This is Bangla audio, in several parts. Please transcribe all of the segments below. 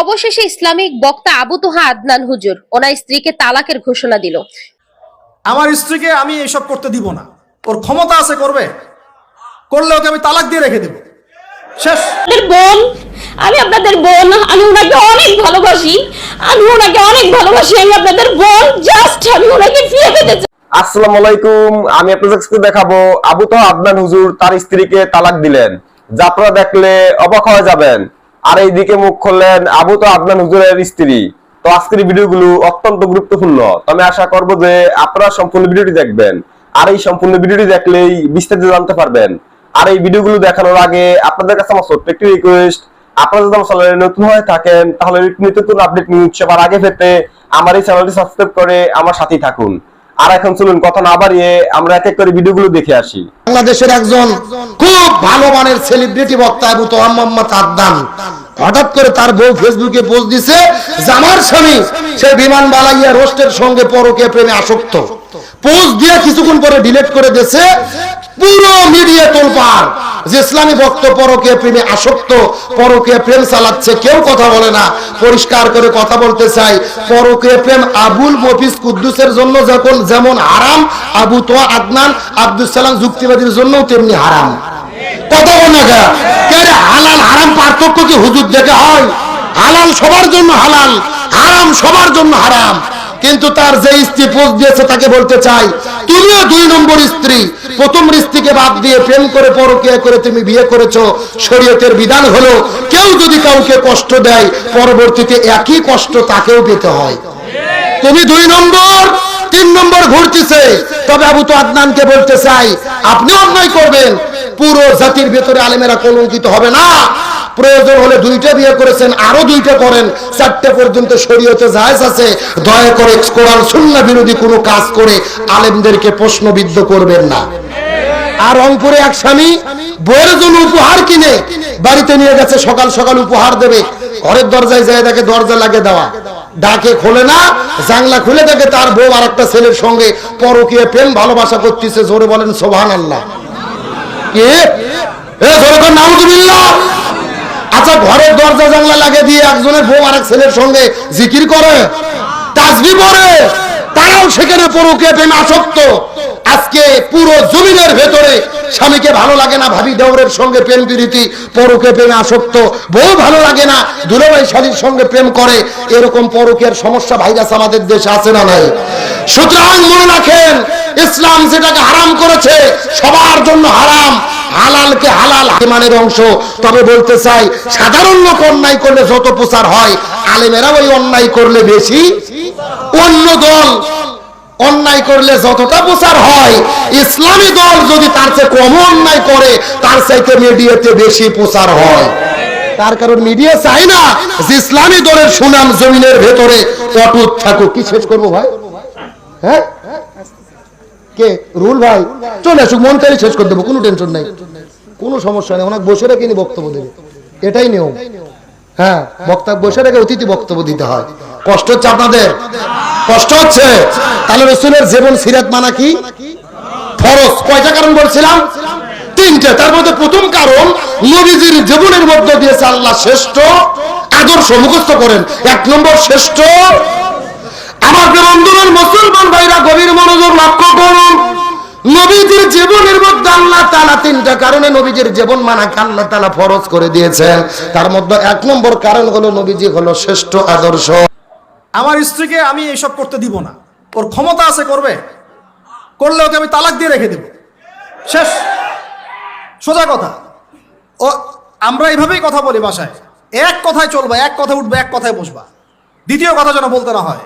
অবশেষে ইসলামিক বক্তা আবু তোহা আদনান হুজুর ওনার স্ত্রীকে তালাকের ঘোষণা দিল। আমার স্ত্রীকে আমি এসব করতে দিব না। ওর ক্ষমতা আছে করবে। করলে ওকে আমি তালাক দিয়ে রেখে দেব। শেষ। বোন আমি আপনাদের বোন আমি ওনাকে অনেক ভালোবাসি। আমি ওনাকে অনেক ভালোবাসি আমি আপনাদের বোন জাস্ট আমি ওনাকে ফিরে পেতে চাই। আসসালামু আলাইকুম আমি আপনাদের দেখাবো আবু তো আদনান হুজুর তার স্ত্রীকে তালাক দিলেন। যা আপনারা দেখলে অবাক হয়ে যাবেন। আর এইদিকে মুখ খুললেন আবু তো আদনান হুজুরের স্ত্রী। তো আজকের ভিডিওগুলো অত্যন্ত গুরুত্বপূর্ণ। তো আমি আশা করব যে আপনারা সম্পূর্ণ ভিডিওটি দেখবেন। আর এই সম্পূর্ণ ভিডিওটি দেখলেই বিস্তারিত জানতে পারবেন। আর এই ভিডিওগুলো দেখানোর আগে আপনাদের কাছে আমার ছোট্ট একটি রিকোয়েস্ট আপনারা যদি আমার চ্যানেলে নতুন হয়ে থাকেন, তাহলে নিত্য নতুন আপডেট নিউজ সবার আগে পেতে আমার এই চ্যানেলটি সাবস্ক্রাইব করে আমার সাথেই থাকুন। আর এখন চলুন কথা না বাড়িয়ে আমরা এক এক করে ভিডিওগুলো দেখে আসি। বাংলাদেশের একজন খুব ভালো মানের সেলিব্রিটি বক্তা আবু তোমার মোহাম্মদ আদনান। হঠাৎ করে তার বউ ফেসবুকে পোস্ট দিছে জামার স্বামী, সে বিমান বালাইয়া রোস্টের সঙ্গে পরকে প্রেমে আসক্ত। পোস্ট দিয়ে কিছুক্ষণ পরে ডিলেট করে দিয়েছে পুরো মিডিয়া তোলপার যে ইসলামী ভক্ত পরকে প্রেমে আসক্ত পরকে প্রেম চালাচ্ছে, কেউ কথা বলে না। পরিষ্কার করে কথা বলতে চাই পরকে প্রেম আবুল মফিজ কুদ্দুসের জন্য যখন যেমন হারাম, আবু তোয়া আদনান আব্দুল সালাম যুক্তিবাদীর জন্যও তেমনি হারাম। কথা বল না গা? কে হালাল, হারাম পার্থক্য কি হুজুর দেখে হয়? হালাল সবার জন্য হালাল, হারাম সবার জন্য হারাম। কিন্তু তার যে স্ত্রী পোস্ট দিয়েছে তাকে বলতে চাই, তুমিও দুই নম্বর স্ত্রী। প্রথম স্ত্রীকে বাদ দিয়ে প্রেম করে পরকিয়া করে তুমি বিয়ে করেছ, শরীয়তের বিধান হলো কেউ যদি কাউকে কষ্ট দেয়, পরবর্তীতে একই কষ্ট তাকেও পেতে হয়। তুমি দুই নম্বর, তিন নম্বর ঘুরতেছে। তবে আবু তো আদনানকে বলতে চাই আপনি অন্যায় করবেন। পুরো জাতির ভেতরে আলেমেরা কলঙ্কিত হবে না। প্রয়োজন হলে দুইটা বিয়ে করেছেন, আরও দুইটা করেন। চারটে পর্যন্ত শরীয়তে জায়েজ আছে। দয়া করে কোরআন সুন্নাহ বিরোধী কোনো কাজ করে আলেমদেরকে প্রশ্নবিদ্ধ করবেন না। আর রংপুরে এক স্বামী বইয়ের জন্য উপহার কিনে বাড়িতে নিয়ে গেছে, সকাল সকাল উপহার দেবে। ঘরের দরজায় যায় তাকে দরজা লাগে দেওয়া। ডাকে খোলে না, জানলা খুলে দেখে তার বউ আর একটা ছেলের সঙ্গে পরকীয় প্রেম ভালোবাসা করতেছে। জোরে বলেন সোভান আল্লাহ কে জোরে নাউজুবিল্লাহ। আচ্ছা ঘরের দরজা জানলা লাগে দিয়ে একজনের বউ আর এক ছেলের সঙ্গে জিকির করে তাসবি পড়ে, তারাও সেখানে পরকে প্রেমে আসক্ত। আজকে পুরো জমিনের ভেতরে স্বামীকে ভালো লাগে না, ভাবি দেওরের সঙ্গে প্রেম প্রীতি, পরকে প্রেমে আসক্ত। বউ ভালো লাগে না, দুলাভাই শালীর সঙ্গে প্রেম করে, এরকম পরকের সমস্যা ভাইরাস আমাদের দেশে আছে না নাই? সুতরাং মনে রাখেন, ইসলাম যেটাকে হারাম করেছে, সবার জন্য হারাম। হালালকে হালাল ইমানের অংশ। তবে বলতে চাই, সাধারণ লোক অন্যায় করলে যত প্রচার হয় আলেমেরা ওই অন্যায় করলে বেশি। অন্য দল অন্যায় করলে যতটা প্রচার হয়, ইসলামী দল যদি তার চেয়ে কম অন্যায় করে, তার চাইতে মিডিয়াতে বেশি প্রচার হয়। তার কারণ মিডিয়া চাই না যে ইসলামী দলের সুনাম জমিনের ভেতরে অটুট থাকুক। কি শেষ করব ভাই? হ্যাঁ? কে? রুল ভাই। চলে আসুক, মন চাই শেষ করে দেবো, কোনো টেনশন নাই। কোনো সমস্যা নেই, ওনাকে বসে রেখে বক্তব্য দেবে। এটাই নিয়ম। হ্যাঁ বক্তা বসে রেখে অতিথি বক্তব্য দিতে হয়। কষ্ট হচ্ছে আপনাদের? কষ্ট হচ্ছে? তাহলে রসুলের জীবন সিরাত মানা কি? ফরজ। কয়টা কারণ বলছিলাম? তিনটে। তার মধ্যে প্রথম কারণ, নবীজির জীবনের মধ্যে দিয়েছে আল্লাহ শ্রেষ্ঠ, আদর্শ মুখস্থ করেন। এক নম্বর, শ্রেষ্ঠ আমার বন্ধুগণ মুসলমান ভাইরা গভীর মনোযোগ লক্ষ্য করুন। নবীজির জীবনের মধ্যে আল্লাহ তালা তিনটা কারণে নবীজির জীবন মানাকে আল্লাহ তালা ফরজ করে দিয়েছেন। তার মধ্যে এক নম্বর কারণ হলো নবীজি হলো শ্রেষ্ঠ আদর্শ। আমার স্ত্রীকে আমি এইসব করতে দিব না। ওর ক্ষমতা আছে, করবে। করলে ওকে আমি তালাক দিয়ে রেখে দেব। শেষ। সোজা কথা। ও, আমরা এইভাবেই কথা বলি বাসায়। এক কথায় চলবা, এক কথায় উঠবে, এক কথায় বসবা। দ্বিতীয় কথা যেন বলতে না হয়।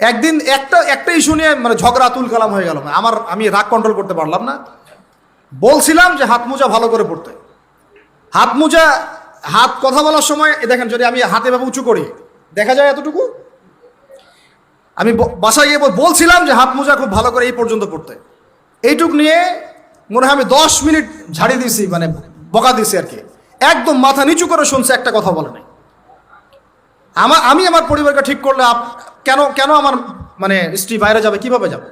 একদিন একটা একটা ইস্যু নিয়ে মানে ঝগড়া তুল কালাম হয়ে গেল। আমার, আমি রাগ কন্ট্রোল করতে পারলাম না। বলছিলাম যে হাত মোজা ভালো করে পড়তে। হাত মোজা, হাত কথা বলার সময় দেখেন যদি আমি হাতে ভাবে উঁচু করি, দেখা যায় এতটুকু? আমি বাসায় গিয়ে বলছিলাম যে হাত মোজা খুব ভালো করে এই পর্যন্ত পড়তে। এইটুক নিয়ে মনে হয় আমি দশ মিনিট ঝাড়ি দিয়েছি মানে বকা দিয়েছি আর কি। একদম মাথা নিচু করে শুনছে, একটা কথা বলে নাই। আমার আমি আমার পরিবারকে ঠিক করলে কেন কেন আমার মানে স্ত্রী বাইরে যাবে, কীভাবে যাবে?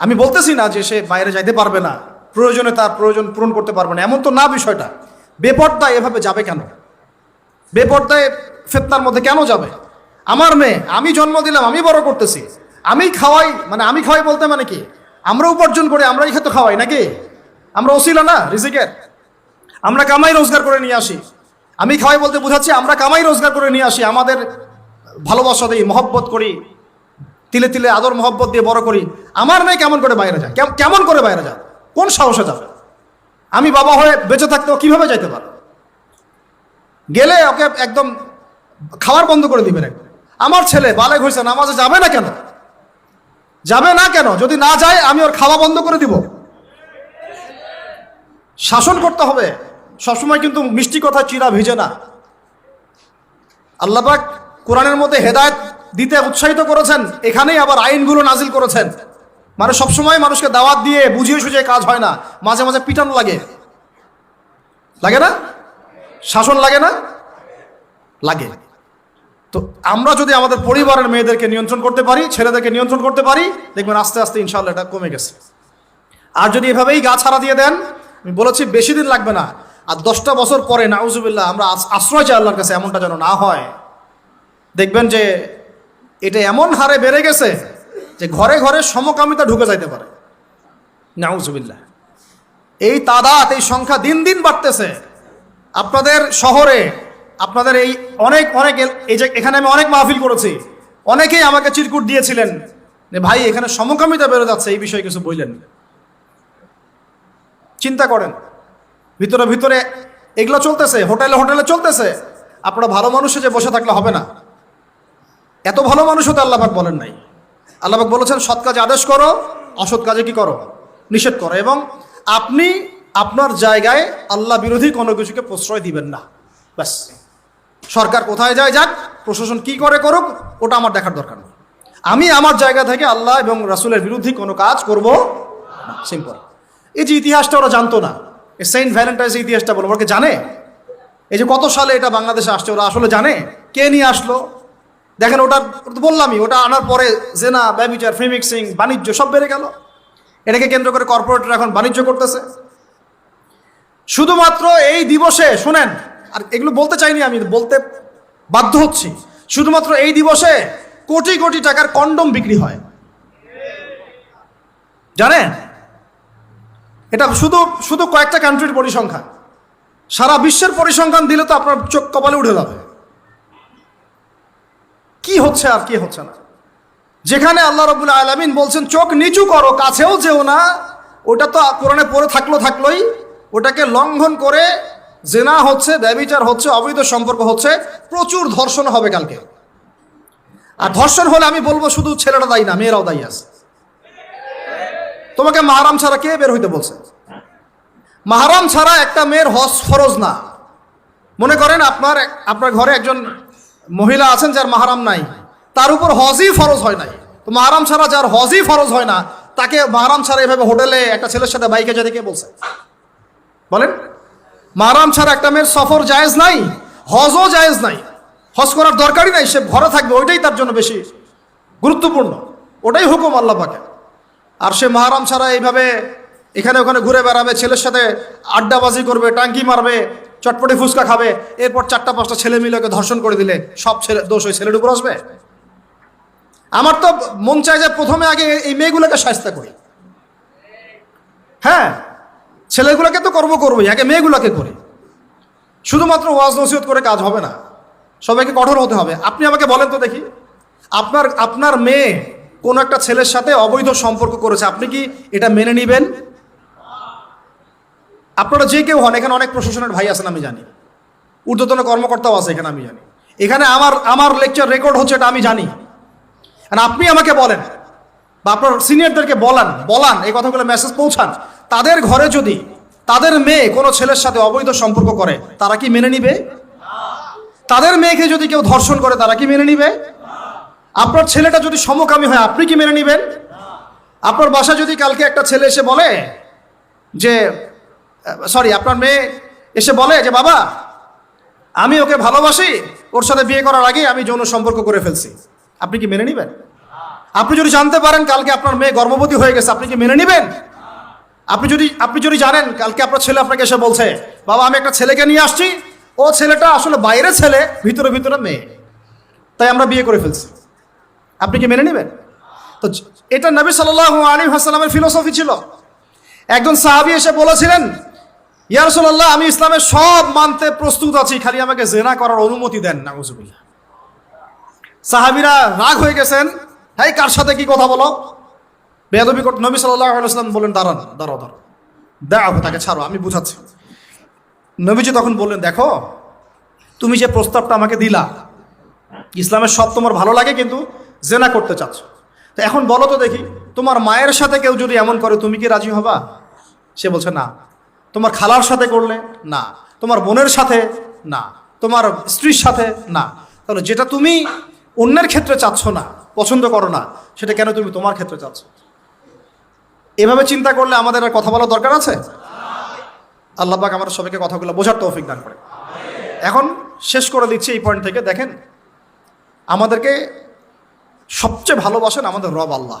আমি বলতেছি না যে সে বাইরে যাইতে পারবে না, প্রয়োজনে তার প্রয়োজন পূরণ করতে পারবে না, এমন তো না বিষয়টা। বেপর্দায় এভাবে যাবে কেন? বেপর্দায় ফেতনার মধ্যে কেন যাবে? আমার মেয়ে, আমি জন্ম দিলাম, আমি বড় করতেছি, আমি খাওয়াই মানে আমি খাওয়াই বলতে মানে কি? আমরা উপার্জন করি, আমরাই খেতে খাওয়াই, নাকি? আমরা ওসিলা না, রিজিকের? আমরা কামাই রোজগার করে নিয়ে আসি। আমি খাওয়াই বলতে বোঝাচ্ছি, আমরা কামাই রোজগার করে নিয়ে আসি, আমাদের ভালোবাসা দিই মহব্বত করি, তিলে তিলে আদর, মহব্বত দিয়ে বড় করি। আমার মেয়ে কেমন করে বাইরে যায়? কেম- কেমন করে বাইরে যায়? কোন সাহসে যাবে? আমি বাবা হয়ে বেঁচে থাকতেও কীভাবে যাইতে পারো গেলে ওকে একদম খাওয়ার বন্ধ করে দিবেন একদম। আমার ছেলে বালেক হয়েছে নামাজে যাবে না কেন? যাবে না কেন? যদি না যায়, আমি ওর খাওয়া বন্ধ করে দিব। শাসন করতে হবে। সবসময় কিন্তু মিষ্টি কথা চিরা ভিজে না। আল্লাপাক কোরআনের মধ্যে হেদায়ত দিতে উৎসাহিত করেছেন, এখানেই আবার আইনগুলো নাজিল করেছেন। মানে সবসময় মানুষকে দাওয়াত দিয়ে বুঝিয়ে সুঝিয়ে কাজ হয় না, মাঝে মাঝে পিটানো লাগে। লাগে না? শাসন লাগে না? লাগে। তো আমরা যদি আমাদের পরিবারের মেয়েদেরকে নিয়ন্ত্রণ করতে পারি, ছেলেদেরকে নিয়ন্ত্রণ করতে পারি, দেখবেন আস্তে আস্তে ইনশাল্লাহ এটা কমে গেছে। আর যদি এভাবেই গা ছাড়া দিয়ে দেন, আমি বলেছি বেশি দিন লাগবে না। আর দশটা বছর পরে, নাউজুবিল্লাহ, আমরা আশ্রয় চাই আল্লাহর কাছে, এমনটা যেন না হয়। দেখবেন যে এটা এমন হারে বেড়ে গেছে যে ঘরে ঘরে সমকামিতা ঢুকে যাইতে পারে। নাউজুবিল্লাহ। এই তাদাত এই সংখ্যা দিন দিন বাড়তেছে। আপনাদের শহরে আপনাদের এই অনেক অনেক এই যে এখানে আমি অনেক মাহফিল করেছি অনেকেই আমাকে চিরকুট দিয়েছিলেন যে ভাই এখানে সমকামিতা বেড়ে যাচ্ছে এই বিষয়ে কিছু বললেন চিন্তা করেন ভিতরে ভিতরে এগুলো চলতেছে হোটেলে হোটেলে চলতেছে। আপনারা ভালো মানুষে যে বসে থাকলে হবে না। এত ভালো মানুষ হতে আল্লাহাক বলেন নাই। আল্লাহাক বলেছেন, সৎ কাজে আদেশ করো, অসৎ কাজে কি করো? নিষেধ করো। এবং আপনি আপনার জায়গায় আল্লাহ বিরোধী কোনো কিছুকে প্রশ্রয় দিবেন না। ব্যাস। সরকার কোথায় যায় যাক, প্রশাসন কি করে করুক, ওটা আমার দেখার দরকার নেই। আমি আমার জায়গা থেকে আল্লাহ এবং রাসুলের বিরুদ্ধে কোনো কাজ করব সিম্পল এই যে ইতিহাসটা ওরা জানতো না, এই সেন্ট ভ্যালেন্টাইন্স ইতিহাসটা বলো, ওরা জানে? এই যে কত সালে এটা বাংলাদেশে আসছে, ওরা আসলে জানে? কে নিয়ে আসলো? দেখেন ওটা বললামই, ওটা আনার পরে জেনা, ব্যবিচার ফ্রিমিক্সিং বাণিজ্য সব বেড়ে গেল। এটাকে কেন্দ্র করে কর্পোরেটরা এখন বাণিজ্য করতেছে। শুধুমাত্র এই দিবসে, শুনেন, আর এগুলো বলতে চাইনি আমি, বলতে বাধ্য হচ্ছি। শুধুমাত্র এই দিবসে কোটি কোটি টাকার কন্ডম বিক্রি হয়। জানেন? এটা শুধু শুধু কয়েকটা কান্ট্রির পরিসংখ্যান। সারা বিশ্বের পরিসংখ্যান দিলে তো আপনার চোখ কপালে উঠে যাবে। কি হচ্ছে আর কি হচ্ছে না। যেখানে আল্লাহ রবুল আলমিন বলছেন, চোখ নিচু করো, কাছেও যেও না। ওটা তো কোরআনে পড়ে থাকল থাকলোই। ওটাকে লঙ্ঘন করে জেনা হচ্ছে, ব্যবিচার হচ্ছে, অবৈধ সম্পর্ক হচ্ছে। প্রচুর ধর্ষণ হবে কালকে। আর ধর্ষণ হলে আমি বলব শুধু ছেলেরা দায়ী না, মেয়েরাও দায়ী আছে। তোমাকে মাহারাম ছাড়া কে বের হইতে বলছে? মাহারাম ছাড়া একটা মেয়ের হজ ফরজ না। মনে করেন আপনার আপনার ঘরে একজন মহিলা আছেন যার মাহারাম নাই, তার উপর হজই ফরজ হয় নাই। তো মাহারাম ছাড়া যার হজই ফরজ হয় না, তাকে মাহারাম ছাড়া এভাবে হোটেলে একটা ছেলের সাথে বাইকে যেতে কে বলছে? বলেন, মাহারাম ছাড়া একটা মেয়ের সফর জায়েজ নাই, হজও জায়েজ নাই, হজ করার দরকারই নাই, সে ঘরে থাকবে, ওইটাই তার জন্য বেশি গুরুত্বপূর্ণ। ওটাই হুকুম আল্লাহ পাকে আর সে মাহারাম ছাড়া এইভাবে এখানে ওখানে ঘুরে বেড়াবে, ছেলের সাথে আড্ডাবাজি করবে, টাঙ্কি মারবে চটপটি ফুচকা খাবে। এরপর চারটা পাঁচটা ছেলে মিলে ওকে ধর্ষণ করে দিলে, সব ছেলে, দোষ ওই ছেলের উপর আসবে? আমার তো মন চায় যে প্রথমে আগে এই মেয়েগুলোকে সাহায্য করি। হ্যাঁ ছেলেগুলোকে তো কর্ম করবোই, আগে মেয়েগুলোকে করি। শুধুমাত্র ওয়াজ নসিহত করে কাজ হবে না। সবাইকে কঠোর হতে হবে। আপনি আমাকে বলেন তো দেখি, আপনার আপনার মেয়ে কোনো একটা ছেলের সাথে অবৈধ সম্পর্ক করেছে, আপনি কি এটা মেনে নেবেন? আপনারা যে কেউ হন, এখানে অনেক প্রশাসনের ভাই আছেন, আমি জানি। ঊর্ধ্বতন কর্মকর্তাও আছে এখানে, আমি জানি। এখানে আমার আমার লেকচার রেকর্ড হচ্ছে এটা আমি জানি। আর আপনি আমাকে বলেন, বা আপনার সিনিয়রদেরকে বলান বলান, এই কথাগুলো মেসেজ পৌঁছান। তাদের ঘরে যদি তাদের মেয়ে কোনো ছেলের সাথে অবৈধ সম্পর্ক করে, তারা কি মেনে নিবে? তাদের মেয়েকে যদি কেউ ধর্ষণ করে, তারা কি মেনে নিবে? আপনার ছেলেটা যদি সমকামী হয়, আপনি কি মেনে নেবেন? আপনার বাসা যদি কালকে একটা ছেলে এসে বলে যে সরি আপনার মেয়ে এসে বলে যে, বাবা, আমি ওকে ভালোবাসি, ওর সাথে বিয়ে করার আগে আমি যৌন সম্পর্ক করে ফেলছি। আপনি কি মেনে নেবেন? আপনি যদি জানতে পারেন কালকে আপনার মেয়ে গর্ভবতী হয়ে গেছে, আপনি কি মেনে নেবেন? আপনি যদি আপনি যদি জানেন কালকে আপনার ছেলে আপনাকে এসে বলছে, বাবা, আমি একটা ছেলেকে নিয়ে আসছি, ও ছেলেটা আসলে বাইরে ছেলে, ভিতরে ভিতরে মেয়ে। তাই আমরা বিয়ে করে ফেলছি। আপনি কি মেনে নেবেন? তো এটা নবী সাল্লাহ আলী হাসালামের ফিলোসফি ছিল। একজন সাহাবি এসে বলেছিলেন ইয়ারসোল্লাহ আমি ইসলামের সব মানতে প্রস্তুত আছি, খালি আমাকে জেনা করার অনুমতি দেন না সাহাবিরা রাগ হয়ে গেছেন হ্যাঁ কার সাথে কি কথা বলো? বেদবি নবী সাল্লাহ বলেন দাঁড়ান, দাঁড়াও দাঁড়াও। দাঁড়াও, তাকে ছাড়ো, আমি বুঝাচ্ছি। নবীজি তখন বললেন, দেখো, তুমি যে প্রস্তাবটা আমাকে দিলা, ইসলামের সব তোমার ভালো লাগে, কিন্তু জেনা করতে চাচ্ছ। তো এখন বলো তো দেখি, তোমার মায়ের সাথে কেউ যদি এমন করে, তুমি কি রাজি হবা? সে বলছে, না। তোমার খালার সাথে করলে? না। তোমার বোনের সাথে? না। তোমার স্ত্রীর সাথে? না। তাহলে যেটা তুমি অন্যের ক্ষেত্রে চাচ্ছ না, পছন্দ করো না, সেটা কেন তুমি তোমার ক্ষেত্রে চাচ্ছ? এভাবে চিন্তা করলে আমাদের আর কথা বলার দরকার আছে? আল্লাহ পাক আমাদের সবাইকে কথাগুলো বোঝার তৌফিক দান করে এখন শেষ করে দিচ্ছি এই পয়েন্ট থেকে। দেখেন, আমাদেরকে সবচেয়ে ভালোবাসেন আমাদের রব আল্লাহ।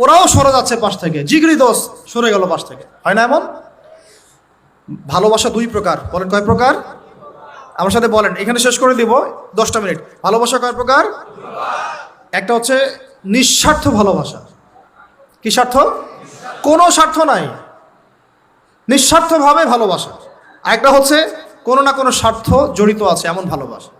ওরাও সরে যাচ্ছে পাশ থেকে। জিগরি দোষ সরে গেল পাশ থেকে। হয় না এমন? ভালোবাসা দুই প্রকার। বলেন কয় প্রকার? আমার সাথে বলেন, এখানে শেষ করে দিব দশটা মিনিট। ভালোবাসা কয় প্রকার? একটা হচ্ছে নিঃস্বার্থ ভালোবাসা। কি স্বার্থ? কোনো স্বার্থ নাই। নিঃস্বার্থভাবে ভালোবাসা। একটা হচ্ছে কোনো না কোনো স্বার্থ জড়িত আছে, এমন ভালোবাসা।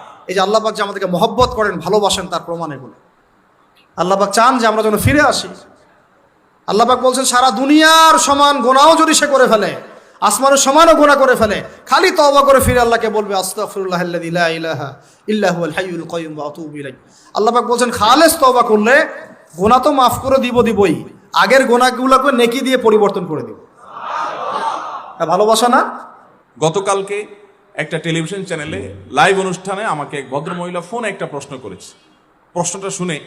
এই যে আল্লাহবাক যে আমাদেরকে মহব্বত করেন, ভালোবাসেন তার প্রমাণ এগুলো। আল্লাহ পাক চান যে আমরা যেন ফিরে আসি। আল্লাহ পাক বলছেন, সারা দুনিয়ার সমান গোনাও যদি সে করে ফেলে, আসমানের সমানও গোনা করে ফেলে, খালি তওবা করে ফিরে আল্লাহকে বলবে, আস্তাগফিরুল্লাহ আল্লাযী ইলাহা ইল্লা হুয়াল হাইয়ুল কাইয়্যুম ওয়া আতুবু ইলাইহি। আল্লাহ পাক বলছেন, খালেস তওবা করলে গোনা তো মাফ করে দিব দিবই, আগের গোনাগুলোকে নেকি দিয়ে পরিবর্তন করে দিব। ভালোবাসা না? গতকালকে একটা টেলিভিশন চ্যানেলে লাইভ অনুষ্ঠানে আমাকে এক ভদ্রমহিলা ফোন একটা প্রশ্ন করেছে। প্রশ্নটা শুনে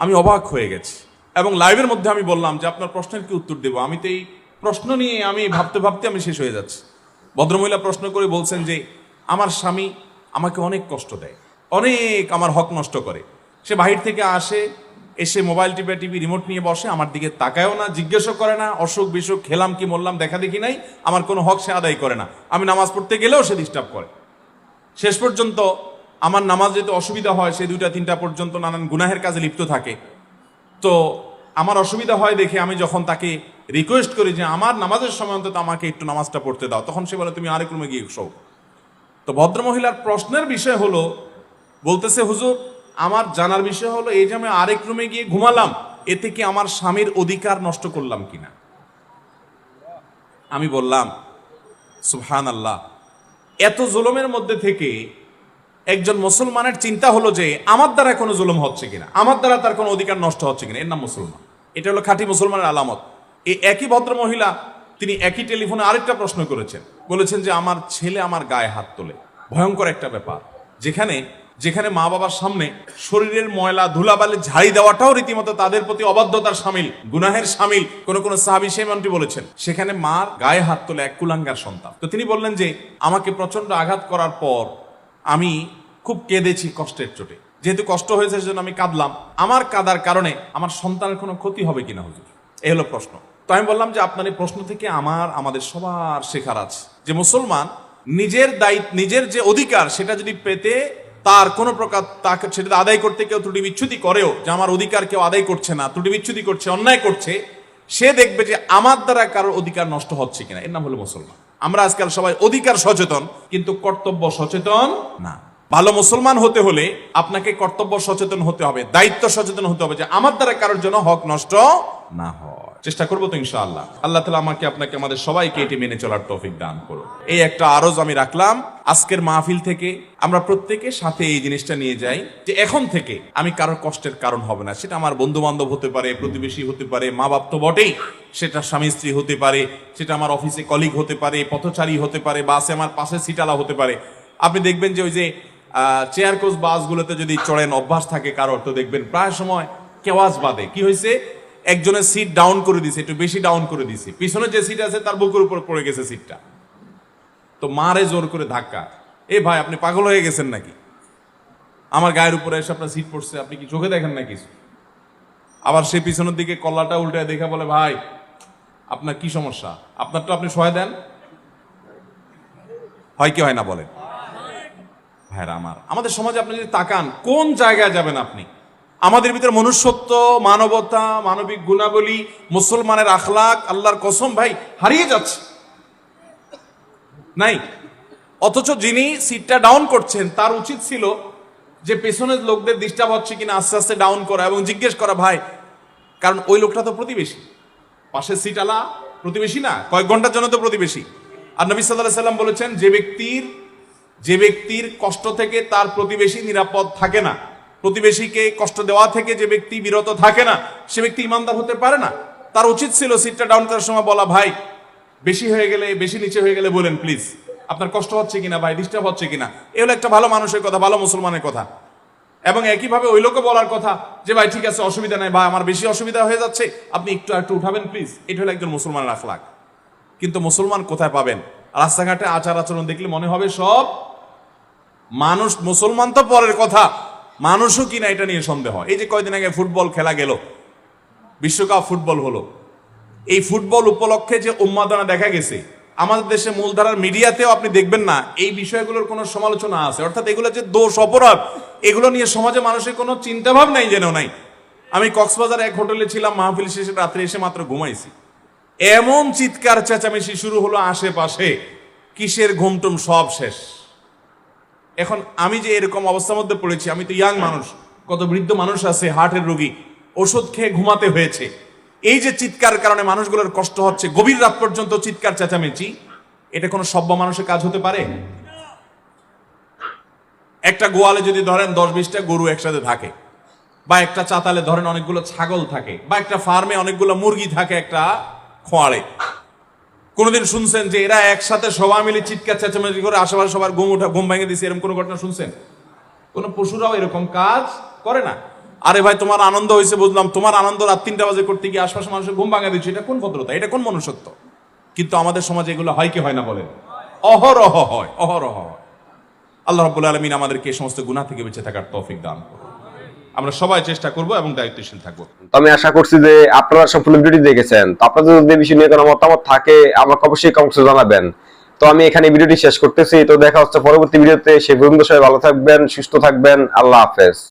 আমি অবাক হয়ে গেছি এবং লাইভের মধ্যে আমি বললাম যে, আপনার প্রশ্নের কি উত্তর দেব? আমি তো এই প্রশ্ন নিয়ে আমি ভাবতে ভাবতে আমি শেষ হয়ে যাচ্ছি। ভদ্রমহিলা প্রশ্ন করে বলছেন যে, আমার স্বামী আমাকে অনেক কষ্ট দেয়, অনেক আমার হক নষ্ট করে। সে বাহির থেকে আসে এসে মোবাইল টিপে টিভি রিমোট নিয়ে বসে, আমার দিকে তাকায়ও না, জিজ্ঞেসও করে না, অসুখ বিসুখ, খেলাম কি মরলাম, দেখা দেখি নাই, আমার কোনো হক সে আদায় করে না। আমি নামাজ পড়তে গেলেও সে ডিস্টার্ব করে। শেষ পর্যন্ত আমার নামাজ যেতে অসুবিধা হয় সে দুইটা তিনটা পর্যন্ত নানান গুনাহের কাজে লিপ্ত থাকে। তো আমার অসুবিধা হয় দেখে আমি যখন তাকে রিকোয়েস্ট করি যে, আমার নামাজের সময় অন্তত আমাকে একটু নামাজটা পড়তে দাও। তখন সে বলে, তুমি আরেক রুমে গিয়ে শোও। তো ভদ্রমহিলার প্রশ্নের বিষয় হলো, বলতেছে, হুজুর আমার জানার বিষয় হলো, এই যে আমি আরেক রুমে গিয়ে ঘুমালাম, এতে কি আমার স্বামীর অধিকার নষ্ট করলাম কিনা? আমি বললাম সুবহান আল্লাহ এত জুলুমের মধ্যে থেকে একজন মুসলমানের চিন্তা হলো যে, আমার দ্বারা কোনো জুলুম হচ্ছে কিনা? আমার দ্বারা তার কোনো অধিকার নষ্ট হচ্ছে কিনা? এর নাম মুসলমান। এটা হলো খাঁটি মুসলমানের আলামত। এই একই ভদ্র মহিলা তিনি একই টেলিফোনে আরেকটা প্রশ্ন করেছেন। বলেছেন যে, আমার ছেলে আমার গায়ে হাত তোলে। ভয়ঙ্কর একটা ব্যাপার। যেখানে যেখানে মা বাবার সামনে শরীরের ময়লা, ধুলাবালি, ঝাড়ি দেওয়াটাও রীতিমতো তাদের প্রতি অবাধ্যতার সামিল, গুনাহের সামিল, কোন কোন সাহাবি সেমনটি বলেছেন। সেখানে মার গায়ে হাত তোলে এক কুলাঙ্গার সন্তান। তো তিনি বললেন যে, আমাকে প্রচণ্ড আঘাত করার পর আমি খুব কেঁদেছি কষ্টের চোটে। যেহেতু কষ্ট হয়েছে, সেজন্য আমি কাঁদলাম। আমার কাদার কারণে আমার সন্তানের কোনো ক্ষতি হবে কিনা হুজুর? এই হলো প্রশ্ন। তো আমি বললাম যে, আপনার এই প্রশ্ন থেকে আমার, আমাদের সবার শেখার আছে যে, মুসলমান নিজের দায়িত্ব, নিজের যে অধিকার, সেটা যদি পেতে তার কোনো প্রকার তাকে সেটা আদায় করতে কেউ ত্রুটি বিচ্ছুতি করেও যে আমার অধিকার কেউ আদায় করছে না, ত্রুটি বিচ্ছুতি করছে, অন্যায় করছে, সে দেখবে যে আমার দ্বারা কারোর অধিকার নষ্ট হচ্ছে কিনা। এর নাম হলো মুসলমান। আমরা আজকাল সবাই অধিকার সচেতন, কিন্তু কর্তব্য সচেতন না। ভালো মুসলমান হতে হলে আপনাকে কর্তব্য সচেতন হতে হবে, দায়িত্ব সচেতন হতে হবে যে আমার দ্বারা কারোর জন্য হক নষ্ট না হয়। চেষ্টা করব তো ইনশাআল্লাহ। আল্লাহ তালা আমাকে, আপনাকে, আমাদের সবাইকে এটি মেনে চলার তৌফিক দান করো এই একটা আরজ আমি রাখলাম। আজকের মাহফিল থেকে আমরা প্রত্যেকের সাথে এই জিনিসটা নিয়ে যাই যে এখন থেকে আমি কারোর কষ্টের কারণ হবে না। সেটা আমার বন্ধু বান্ধব হতে পারে, প্রতিবেশী হতে পারে, মা বাপ তো বটেই। সেটা স্বামী, স্ত্রী হতে পারে, সেটা আমার অফিসে কলিগ হতে পারে, পথচারী হতে পারে বাসে আমার পাশে সিটালা হতে পারে। আপনি দেখবেন যে ওই যে চেয়ার কোচ বাসগুলোতে যদি চড়েন, অভ্যাস থাকে কারোর, তো দেখবেন প্রায় সময় কেওয়াজ বাদে। কি হয়েছে? একজনের সিট ডাউন করে দিছে, একটু বেশি ডাউন করে দিছে। পিছনে যে সিট আছে, তার বুকের উপর পড়ে গেছে সিটটা তো মারে জোর করে ধাক্কা। এ ভাই, আপনি পাগল হয়ে গেছেন নাকি? আমার গায়ের উপরে এসে আপনার সিট পড়ছে, আপনি কি চোখে দেখেন না কিছু আবার সে পিছনের দিকে কল্লাটা উল্টে দেখে বলে, ভাই, আপনার কি সমস্যা? আপনার তো আপনি সহায় দেন। হয় কি হয় না বলেন? ভাইরা আমার, আমাদের সমাজে আপনি যদি তাকান, কোন জায়গায় যাবেন আপনি? আমাদের ভিতরে মনুষ্যত্ব, মানবতা, মানবিক গুণাবলী, মুসলমানের আখলাক, আল্লাহর কসম, ভাই, হারিয়ে যাচ্ছে। নাই। অথচ যিনি সিটটা ডাউন করছেন, তার উচিত ছিল যে পেছনের লোকদের ডিস্টার্ব হচ্ছে কিনা আস্তে আস্তে ডাউন করা এবং জিজ্ঞেস করা, ভাই, কারণ ওই লোকটা তো প্রতিবেশী। পাশের সিট আলা প্রতিবেশী না, কয়েক ঘণ্টার জন্য তো প্রতিবেশী। আর নবী সাল্লাহ সাল্লাম বলেছেন, যে ব্যক্তির যে ব্যক্তির কষ্ট থেকে তার প্রতিবেশী নিরাপদ থাকে না। প্রতিবেশীকে কষ্ট দেওয়া থেকে যে ব্যক্তি বিরত থাকে না, সে ব্যক্তি ইমানদার হতে পারে না। তার উচিত ছিল সিটটা ডাউন করার সময় বলা, ভাই বেশি হয়ে গেলে, বেশি নিচে হয়ে গেলে বলেন প্লিজ আপনার কষ্ট হচ্ছে কিনা ভাই ডিস্টার্ব হচ্ছে কিনা? এ হলো একটা ভালো মানুষের কথা, ভালো মুসলমানের কথা। এবং একইভাবে ওই লোকও বলার কথা যে, ভাই, ঠিক আছে, অসুবিধা নাই, ভাই, আমার বেশি অসুবিধা হয়ে যাচ্ছে। আপনি একটু একটু উঠাবেন প্লিজ এটা হলো একজন মুসলমানের আখলাক। কিন্তু মুসলমান কোথায় পাবেন? রাস্তাঘাটে আচার আচরণ দেখলে মনে হবে সব মানুষ, মুসলমান তো পরের কথা। মানুষও কিনা এটা নিয়ে সন্দেহ। এই যে কয়দিন আগে ফুটবল খেলা গেল, বিশ্বকাপ ফুটবল হলো। এই ফুটবল উপলক্ষে যে উন্মাদনা দেখা গেছে, আমাদের দেশে মূলধারার মিডিয়াতেও আপনি দেখবেন না, এই বিষয়গুলোর কোনো সমালোচনা আছে। অর্থাৎ এগুলো যে দোষ অপরাধ, এগুলো নিয়ে সমাজে মানুষের কোনো চিন্তাভাব নাই যেন নাই। আমি কক্সবাজার এক হোটেলে ছিলাম, মাহফিল শেষে রাত্রে এসে মাত্র ঘুমাইছি। এমন চিৎকার চেঁচামেচি শুরু হলো আশেপাশে। কিসের ঘুমটুম সব শেষ। এখন আমি যে এরকম অবস্থার মধ্যে পড়েছি, আমি তো ইয়াং মানুষ, কত বৃদ্ধ মানুষ আছে, হার্টের রোগী, ওষুধ খেয়ে ঘুমাতে হয়েছে। এই যে চিৎকার কারণে মানুষগুলোর কষ্ট হচ্ছে, গভীর রাত পর্যন্ত চিৎকার, চেঁচামেচি, এটা কোনো সভ্য মানুষের কাজ হতে পারে? একটা গোয়ালে যদি ধরেন দশ বিশটা গরু একসাথে থাকে, বা একটা চাতালে ধরেন অনেকগুলো ছাগল থাকে, বা একটা ফার্মে অনেকগুলো মুরগি থাকে একটা খোয়াড়ে কোনোদিন শুনছেন যে এরা একসাথে সবাই মিলে চিৎকার, চেঁচামেচি করে আশেপাশে সবার ঘুম উঠা ঘুম ভেঙে দিছে, এরকম কোনো ঘটনা শুনছেন? কোন পশুরাও এরকম কাজ করে না। আরে ভাই, তোমার আনন্দ হয়েছে, বুঝলাম। তোমার আনন্দ রাত তিনটা বাজে করতে গিয়ে আশপাশে মানুষের ঘুম ভাঙা দিচ্ছে। এটা কোন ভদ্রতা? এটা কোন মনুষ্যত্ব? কিন্তু আমাদের সমাজে এগুলো হয় কি হয় না বলেন? অহরহ হয়, অহরহ আল্লাহ রাব্বুল আলমিন আমাদেরকে এই সমস্ত গুনাহ থেকে বেঁচে থাকার তৌফিক দান করুন। আমরা সবাই চেষ্টা করব এবং দায়িত্বশীল থাকব। আমি আশা করছি যে আপনারা সম্পূর্ণ ভিডিওটি দেখেছেন। তো আপনাদের যদি বিষয় নিয়ে কোনো মতামত থাকে, আমাকে অবশ্যই কমেন্টে জানাবেন। তো আমি এখানে ভিডিওটি শেষ করতেছি। তো দেখা হচ্ছে পরবর্তী ভিডিওতে। সে পর্যন্ত সবাই ভালো থাকবেন, সুস্থ থাকবেন। আল্লাহ হাফেজ।